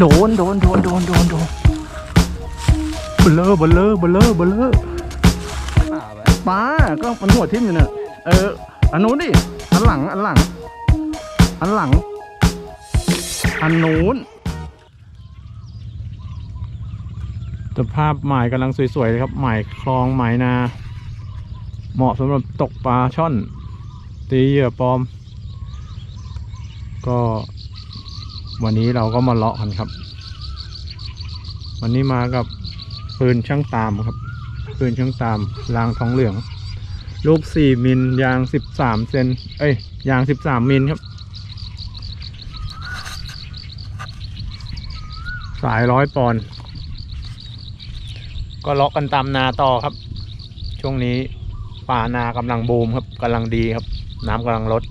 โดนโดนโดนโดนโดนโดนเบลเลอร์เบลเลอร์เบลเลอร์เบลเลอร์ปลาก็มันหัวทิ่มอยู่เนี่ยเอออันนู้นดิอันหลังอันหลัง อันหลัง อันนู้นสภาพหมายกำลังสวยๆเลยครับหมายคลองหมายนา เหมาะสำหรับตกปลาช่อน ตีเหยื่อปลอม ก็ วันนี้เราก็มาเลาะกันครับ วันนี้มากับปืนช่างตามครับ ปืนช่างตามรางทองเหลือง ลูกสี่มิลยางสิบสามเซนเอ้ยยางสิบสามมิลครับ สายร้อยปอนก็เลาะกันตามนาต่อครับ ช่วงนี้ป่านากำลังบูมครับกำลังดีครับ น้ำกำลังลด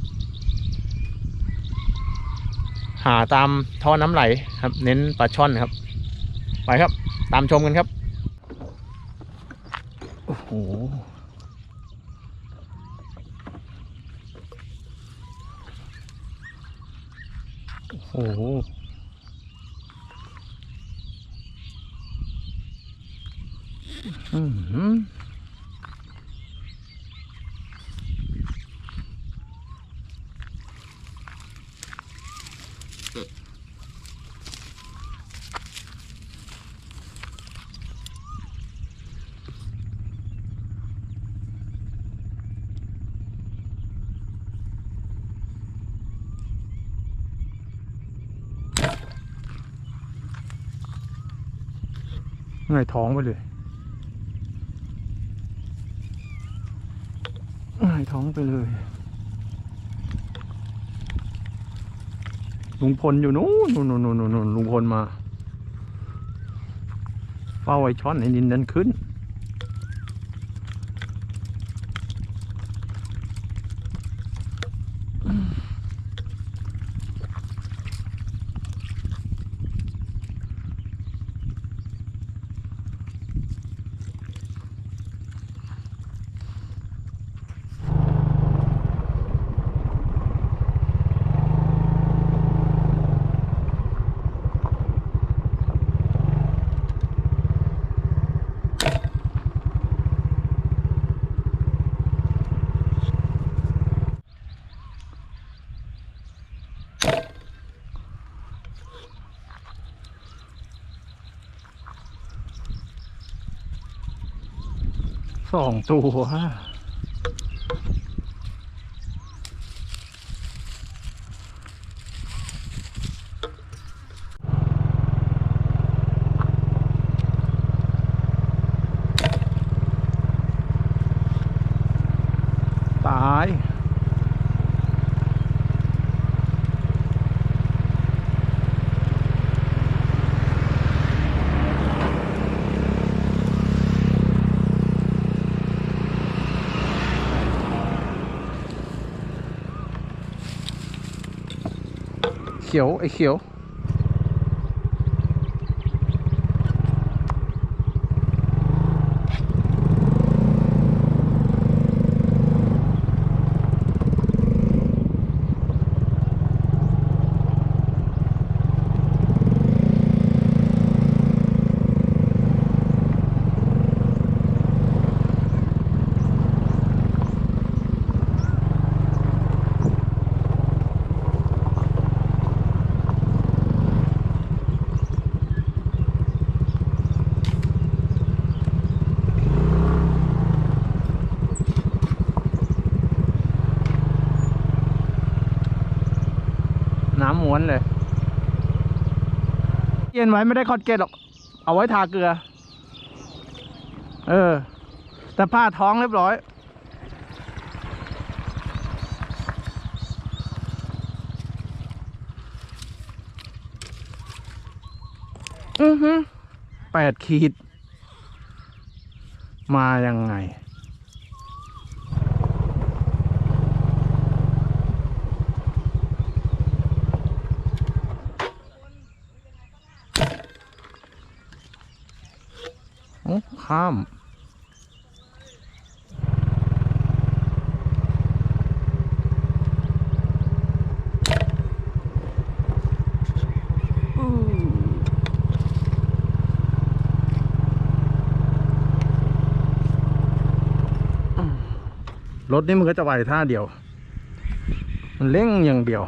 หาตามท่อน้ำไหลครับ เน้นปลาช่อนครับ ไปครับ ตามชมกันครับ โอ้โหโอ้โหอื เหือไงายท้องไปเลยไงายท้องไปเลยลุงพลอยู่นู้นนู้นนู้นนู้นนู้นลุงพลมาเฝ้าไอ้ช้อนไอ้นินนั้นขึ้น สองตัวตาย เขียวไอ้เขียว ม้วนเลย เย็นไว้ไม่ได้คอดเกตหรอก เอาไว้ทาเกลือ เออ แต่ผ้าท้องเรียบร้อย อือฮึแปดขีด มายังไง ข้ามรถนี่มันก็จะไหวท่าเดียว มันเล่งอย่างเดียว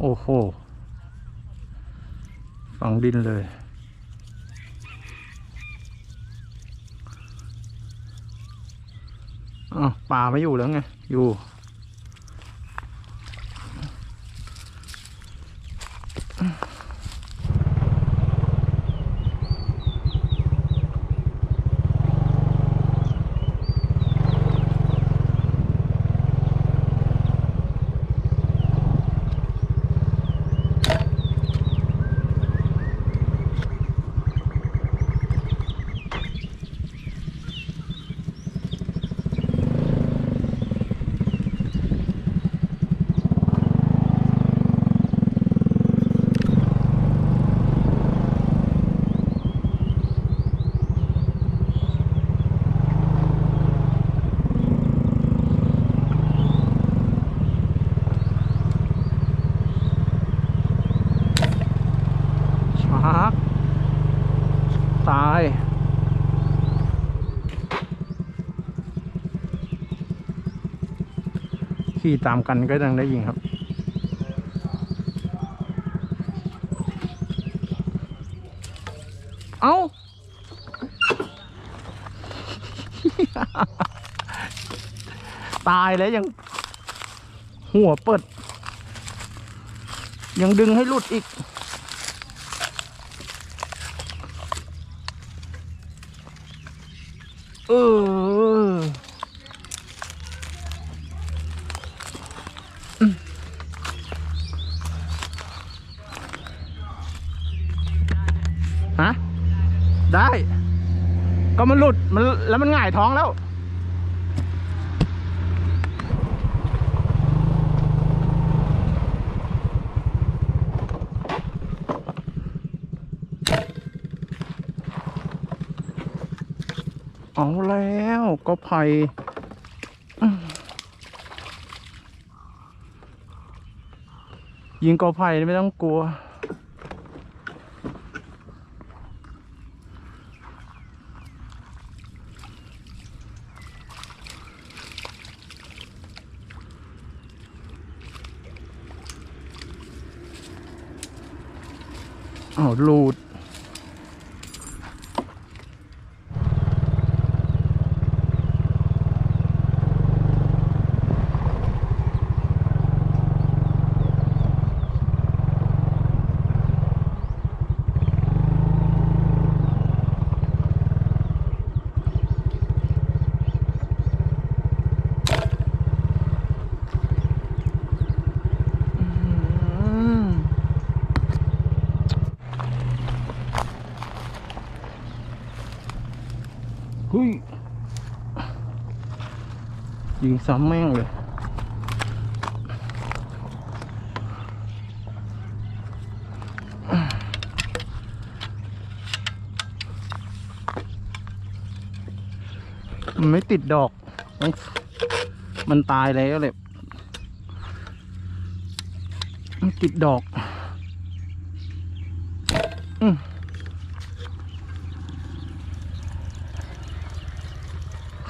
โอ้โห ฝังดินเลย อ้าวป่าไม่อยู่แล้วไง อยู่ ชักตาย ขี่ตามกันก็ยังได้ยิงครับ เอาตายแล้วยัง หัวเปิด ยังดึงให้หลุดอีก เอออืมฮะ ได้ ก็มันหลุดมันแล้วมันหง่ายท้องแล้ว เอาแล้วก็ไผ่ยิงกอไผ่ไม่ต้องกลัว อ้าวลูด ยิงซ้ำแม่งเลย มันไม่ติดดอก มันตายแล้วเลยมันติดดอกอืม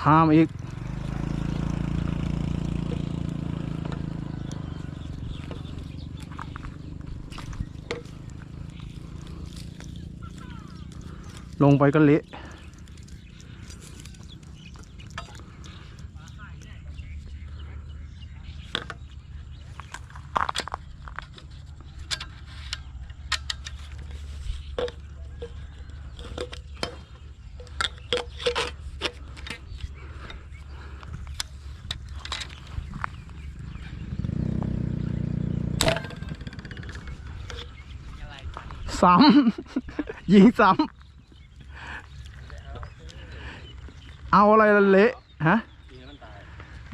ข้ามอีก ลงไปก็เละซ้ำยิงซ้ำ เอาอะไรละเละฮะ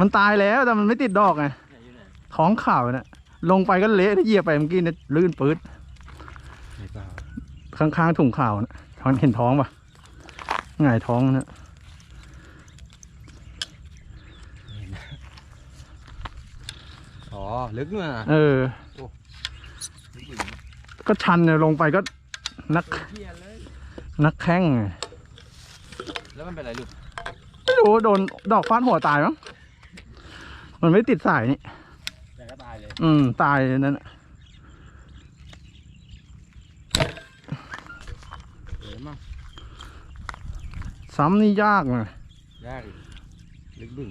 มันตายแล้วแต่มันไม่ติดดอกไงท้องข่าวน่ะลงไปก็เละที่เหยียบไปเมื่อกี้เนี่ยลื่นปื๊ดข้างๆถุงข่าวนะท้องเห็นท้องปะหงายท้องนะอ๋อลึกมาเออ ก็ชันเนี่ยลงไปก็นัก นักแข้งไงแล้วมันเป็นอะไรลูกไม่ รู้โดนดอกฟาดหัวตายมั้งมันไม่ติดสายนี่แต่ก็ตายเลยอืมตายนั่นน่ะเห็นมั้งซ้ำนี่ยากไงยากอีกลึกบึ้ง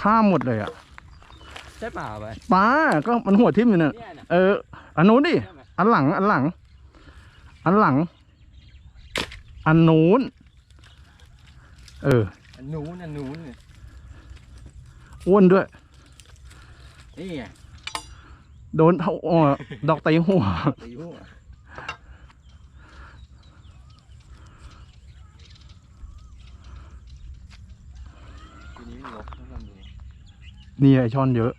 ข้ามหมดเลยอะใช่เปล่าไปปลาก็มันหัวทิ่มอยู่เนี่ยเนี่ยนะเอออันนู้นดิใช่ไหมอันหลังอันหลัง อันหลัง อันนู้น เอออันนู้นอันนู้นเนี่ยอ้วนด้วย นี่ไงโดนเท่าอ๋อดอกตีหัว ตีหัวทีนี้ลบต้องทำดูนี่ไอช่อนเยอะ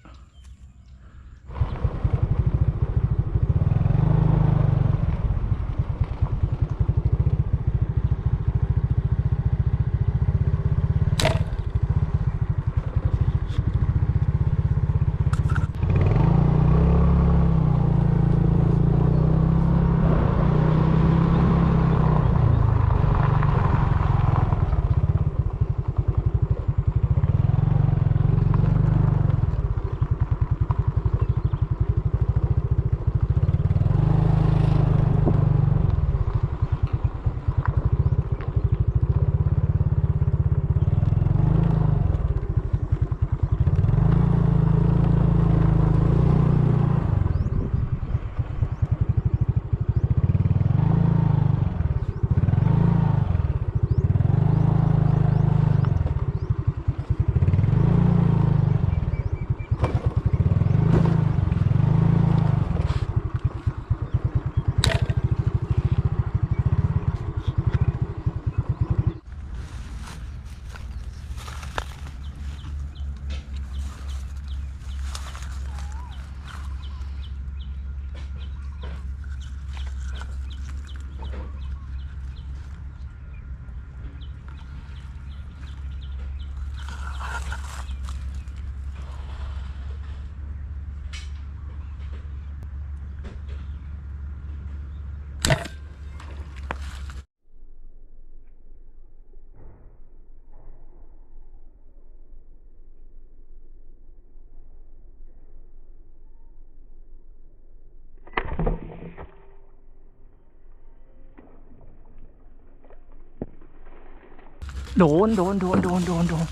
โดนโดนโดนโดนโดนโดน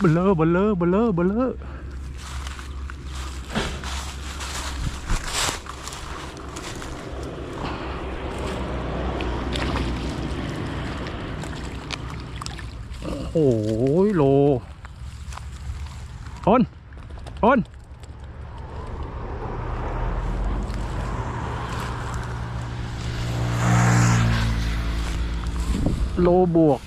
บลอเบลอบลอเบลอโอ้ยโลอ้นอ้น โลบวก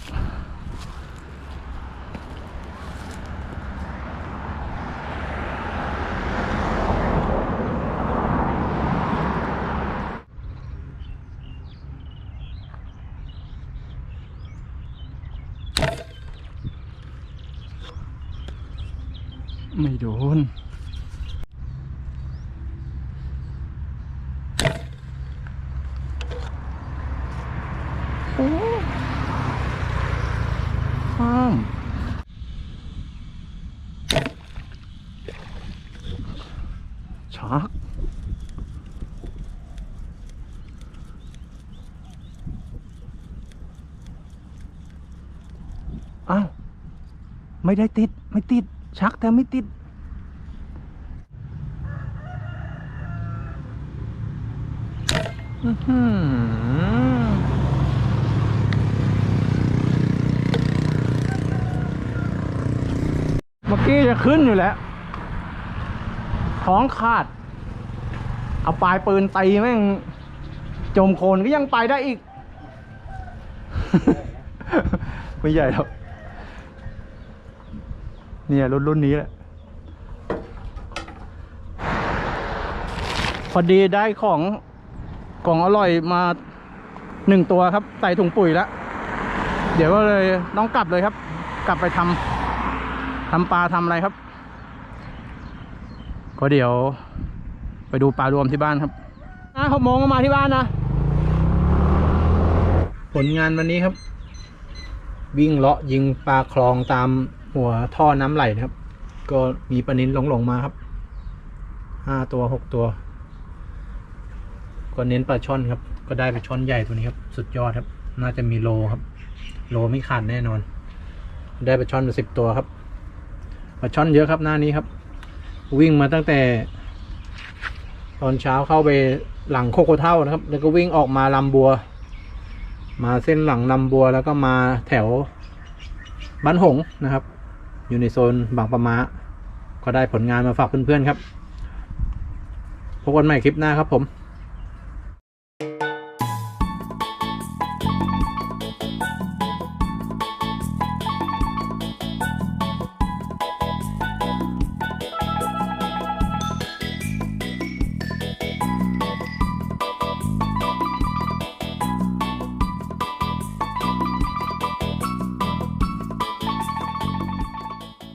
ไม่โดน โอ้ข้ามชัก อ้าวไม่ได้ติด ไม่ติด ชักแต่ไม่ติด อืเมื่อกี้จะขึ้นอยู่แล้วท้องขาด เอาปลายปืนตีแม่ง จมโคลนก็ยังไปได้อีก ไม่ใหญ่หรอก เนี่ยรุ่นรุ่นนี้แหละพอดีได้ของกล่องอร่อยมาหนึ่งตัวครับ ใส่ถุงปุ๋ยแล้ว เดี๋ยวก็เลยต้องกลับเลยครับ กลับไปทำทำปลาทำอะไรครับ ก็เดี๋ยว ไปดูปลารวมที่บ้านครับอะหกโมงก็มาที่บ้านนะ ผลงานวันนี้ครับ วิ่งเลาะยิงปลาคลองตาม หัวท่อน้ำไหลนะครับ ก็มีปลานินหลงๆมาครับห้าตัวหกตัวก็เน้นปลาช่อนครับ ก็ได้ปลาช่อนใหญ่ตัวนี้ครับ สุดยอดครับ น่าจะมีโลครับ โลไม่ขาดแน่นอน ได้ปลาช่อนมาสิบตัวครับปลาช่อนเยอะครับหน้านี้ครับ วิ่งมาตั้งแต่ ตอนเช้าเข้าไปหลังโคโคเท่านะครับ แล้วก็วิ่งออกมาลำบัว มาเส้นหลังลำบัวแล้วก็มาแถวบ้านหงนะครับ อยู่ในโซนบางปะมาก็ได้ผลงานมาฝากเพื่อนๆครับ พบกันใหม่คลิปหน้าครับผม